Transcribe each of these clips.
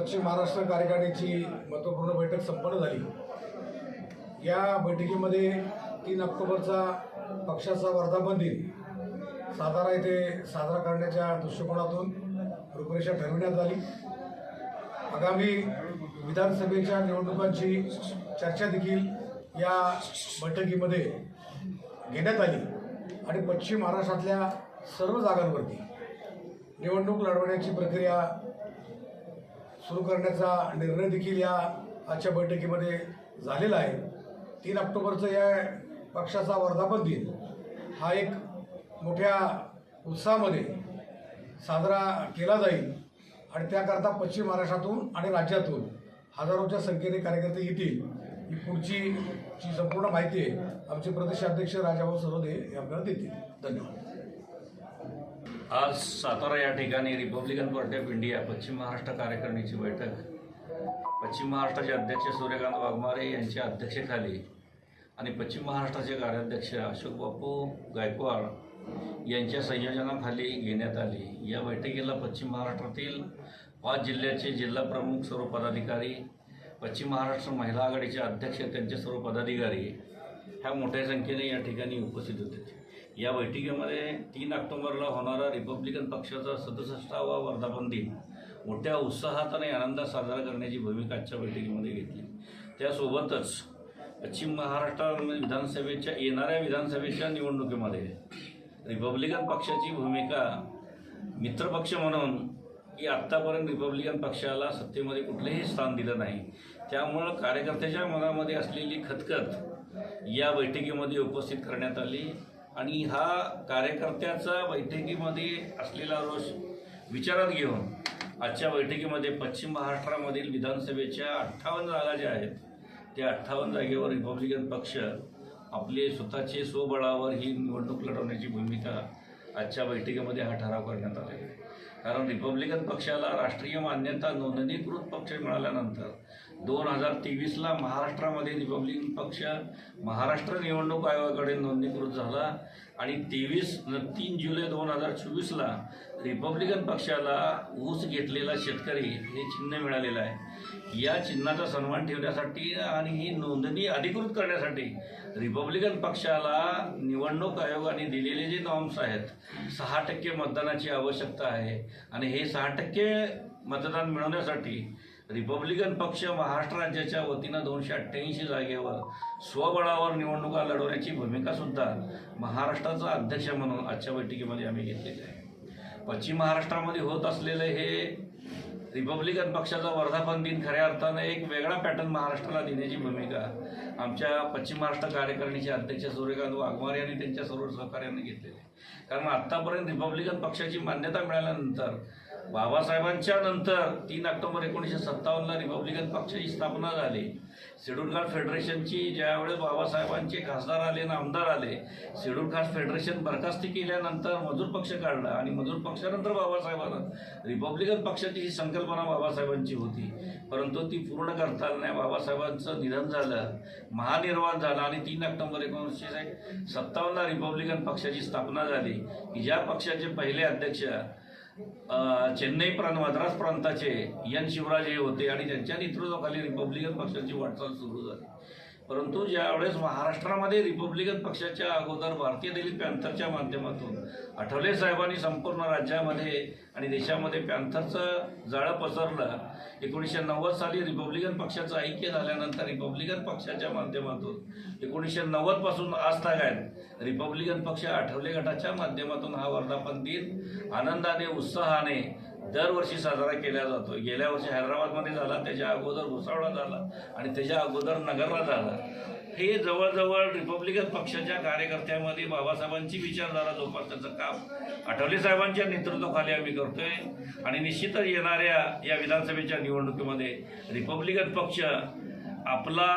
पश्चिम महाराष्ट्र कार्यकारिणीची महत्त्वपूर्ण बैठक संपन्न झाली. या बैठकीमध्ये तीन ऑक्टोबरचा पक्षाचा वर्धापन दिन सातारा येथे साजरा करण्याच्या दृष्टिकोनातून रूपरेषा ठरविण्यात आली. आगामी विधानसभेच्या निवडणुकांची चर्चा देखील या बैठकीमध्ये घेण्यात आली आणि पश्चिम महाराष्ट्रातल्या सर्व जागांवरती निवडणूक लढवण्याची प्रक्रिया सुरू करण्याचा निर्णय देखील या आजच्या बैठकीमध्ये झालेला आहे. तीन ऑक्टोबरचं या पक्षाचा वर्धापन दिन हा एक मोठ्या उत्साहामध्ये साजरा केला जाईल आणि त्याकरता पश्चिम महाराष्ट्रातून आणि राज्यातून हजारोच्या संख्येने कार्यकर्ते येतील ही पुढची जी संपूर्ण माहिती आहे आमचे प्रदेशाध्यक्ष राजाभाऊ सरोदे हे आपल्याला देतील. धन्यवाद. आज सातारा या ठिकाणी रिपब्लिकन पार्टी ऑफ इंडिया पश्चिम महाराष्ट्र कार्यकारिणीची बैठक. पश्चिम महाराष्ट्राचे अध्यक्ष सूर्यकांत वाघमारे यांच्या अध्यक्षतेखाली आणि पश्चिम महाराष्ट्राचे कार्याध्यक्ष अशोक बापू गायकवाड यांच्या संयोजनाखाली घेण्यात आली. या बैठकीला पश्चिम महाराष्ट्रातील पाच जिल्ह्याचे जिल्हा प्रमुख सर्व पदाधिकारी पश्चिम महाराष्ट्र महिला आघाडीचे अध्यक्ष त्यांचे सर्व पदाधिकारी ह्या मोठ्या संख्येने या ठिकाणी उपस्थित होते. या बैठकीमध्ये तीन ऑक्टोबरला होणारा रिपब्लिकन पक्षाचा सदुसष्टावा वर्धापन दिन मोठ्या उत्साहात आणि आनंदात साजरा करण्याची भूमिका आजच्या बैठकीमध्ये घेतली. त्यासोबतच पश्चिम महाराष्ट्र विधानसभेच्या येणाऱ्या विधानसभेच्या निवडणुकीमध्ये रिपब्लिकन पक्षाची भूमिका मित्रपक्ष म्हणून की आत्तापर्यंत रिपब्लिकन पक्षाला सत्तेमध्ये कुठलेही स्थान दिलं नाही. त्यामुळं कार्यकर्त्याच्या मनामध्ये असलेली खतखत या बैठकीमध्ये उपस्थित करण्यात आली. आणि हा कार्यकर्त्याचा बैठकीमध्ये असलेला रोष विचारात घेऊन आजच्या बैठकीमध्ये पश्चिम महाराष्ट्रामधील विधानसभेच्या अठ्ठावन्न जागा ज्या आहेत त्या अठ्ठावन्न जागेवर रिपब्लिकन पक्ष आपले स्वतःचे स्वबळावर ही निवडणूक लढवण्याची भूमिका आजच्या बैठकीमध्ये हा ठराव करण्यात आला आहे. कारण रिपब्लिकन पक्षाला राष्ट्रीय मान्यता नोंदणीकृत पक्ष मिळाल्यानंतर दोन हजार तेवीसला महाराष्ट्रामध्ये रिपब्लिकन पक्ष महाराष्ट्र निवडणूक आयोगाकडे नोंदणीकृत झाला. आणि तेवीस तीन जुलै दोन हजार चोवीसला रिपब्लिकन पक्षाला ऊस घेतलेला शेतकरी हे चिन्ह मिळालेलं आहे. या चिन्हाचा सन्मान ठेवण्यासाठी आणि ही नोंदणी अधिकृत करण्यासाठी रिपब्लिकन पक्षाला निवडणूक आयोगाने दिलेले जे नॉर्म्स आहेत सहा टक्के मतदानाची आवश्यकता आहे. आणि हे सहा टक्के मतदान मिळवण्यासाठी रिपब्लिकन पक्ष महाराष्ट्र राज्याच्या वतीनं दोनशे अठ्ठ्याऐंशी जागेवर स्वबळावर निवडणुका लढवण्याची भूमिकासुद्धा महाराष्ट्राचा अध्यक्ष म्हणून आजच्या बैठकीमध्ये आम्ही घेतलेली आहे. पश्चिम महाराष्ट्रामध्ये होत असलेलं हे रिपब्लिकन पक्षाचा वर्धापन दिन खऱ्या अर्थानं एक वेगळा पॅटर्न महाराष्ट्राला देण्याची भूमिका आमच्या पश्चिम महाराष्ट्र कार्यकारिणीचे अध्यक्ष सूर्यकांत वाघमारे यांनी त्यांच्या सर्व सहकार्याने घेतलेले कारण आत्तापर्यंत रिपब्लिकन पक्षाची मान्यता मिळाल्यानंतर बाबासाहेबांच्या नंतर तीन ऑक्टोबर एकोणीसशे सत्तावन्नला रिपब्लिकन पक्षाची स्थापना झाली. शेड्यूल कास्ट फेडरेशनची ज्यावेळेस बाबासाहेबांचे खासदार आले आणि आमदार आले शेड्यूल कास्ट फेडरेशन बरखास्ती केल्यानंतर मजूर पक्ष काढला आणि मजूर पक्षानंतर बाबासाहेबांना रिपब्लिकन पक्षाची ही संकल्पना बाबासाहेबांची होती. परंतु ती पूर्ण करता आली नाही बाबासाहेबांचं निधन झालं महानिर्वाण झाला आणि तीन ऑक्टोबर एकोणीसशे सत्तावन्नला रिपब्लिकन पक्षाची स्थापना झाली. की ज्या पक्षाचे पहिले अध्यक्ष चेन्नई प्रांत मद्रास प्रांताचे एन शिवराज हे होते आणि त्यांच्या नेतृत्वाखाली रिपब्लिकन पक्षाची वाटचाल सुरू झाली. परंतु ज्यावेळेस महाराष्ट्रामध्ये रिपब्लिकन पक्षाच्या अगोदर भारतीय दलित पॅन्थरच्या माध्यमातून आठवले साहेबांनी संपूर्ण राज्यामध्ये आणि देशामध्ये पॅन्थरचं जाळं पसरलं एकोणीसशे नव्वद साली रिपब्लिकन पक्षाचं ऐक्य झाल्यानंतर रिपब्लिकन पक्षाच्या माध्यमातून एकोणीसशे नव्वदपासून आज तागायत रिपब्लिकन पक्ष आठवले गटाच्या माध्यमातून हा वर्धापन दिन आनंदाने उत्साहाने दरवर्षी साजरा केला जातो. गेल्या वर्षी हैदराबादमध्ये झाला त्याच्या अगोदर भुसावळा झाला आणि त्याच्या अगोदर नगरला झाला. हे जवळजवळ रिपब्लिकन पक्षाच्या कार्यकर्त्यामध्ये बाबासाहेबांची विचारधारा जोपासण्याचं काम आठवले साहेबांच्या नेतृत्वाखाली आम्ही करतोय. आणि निश्चितच येणाऱ्या या विधानसभेच्या निवडणुकीमध्ये रिपब्लिकन पक्ष आपला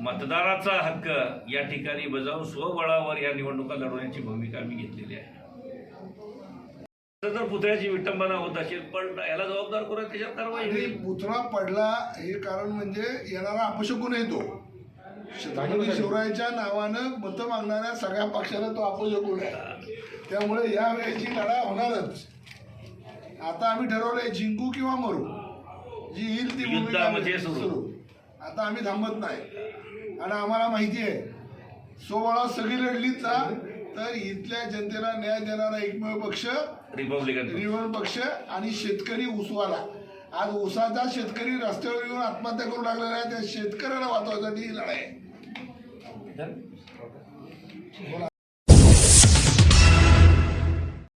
मतदाराचा हक्क या ठिकाणी बजावून स्वबळावर या निवडणुका लढवण्याची भूमिका आम्ही घेतलेली आहे. जर पुतळ्याची विटंबना होत असेल पण याला जबाबदार कोण आहे? त्याच्यात कारवाई आणि होईल. पुतळा पडला हे कारण म्हणजे येणारा अपशकुन येतो छत्रपती शिवरायाच्या नावानं मतं मागणाऱ्या सगळ्या पक्षाला तो अपशकुन आहे. त्यामुळे या वेळेची लढा होणारच. आता आम्ही ठरवलंय जिंकू किंवा मरू. जी येईल ती युद्धामध्ये सुरू. सुरू. आता आम्ही थांबत नाही. आणि आम्हाला माहिती आहे सोबळा सगळी लढलीच जा तर इथल्या जनतेला न्याय देणारा एकमेव पक्ष रिपब्लिकन रिवण पक्ष आणि शेतकरी ऊसवाला. आज ऊसाचा शेतकरी रस्त्यावर येऊन आत्महत्या करू लागलेला आहे. त्या शेतकऱ्याला वाचवण्यासाठी ही लढाई आहे.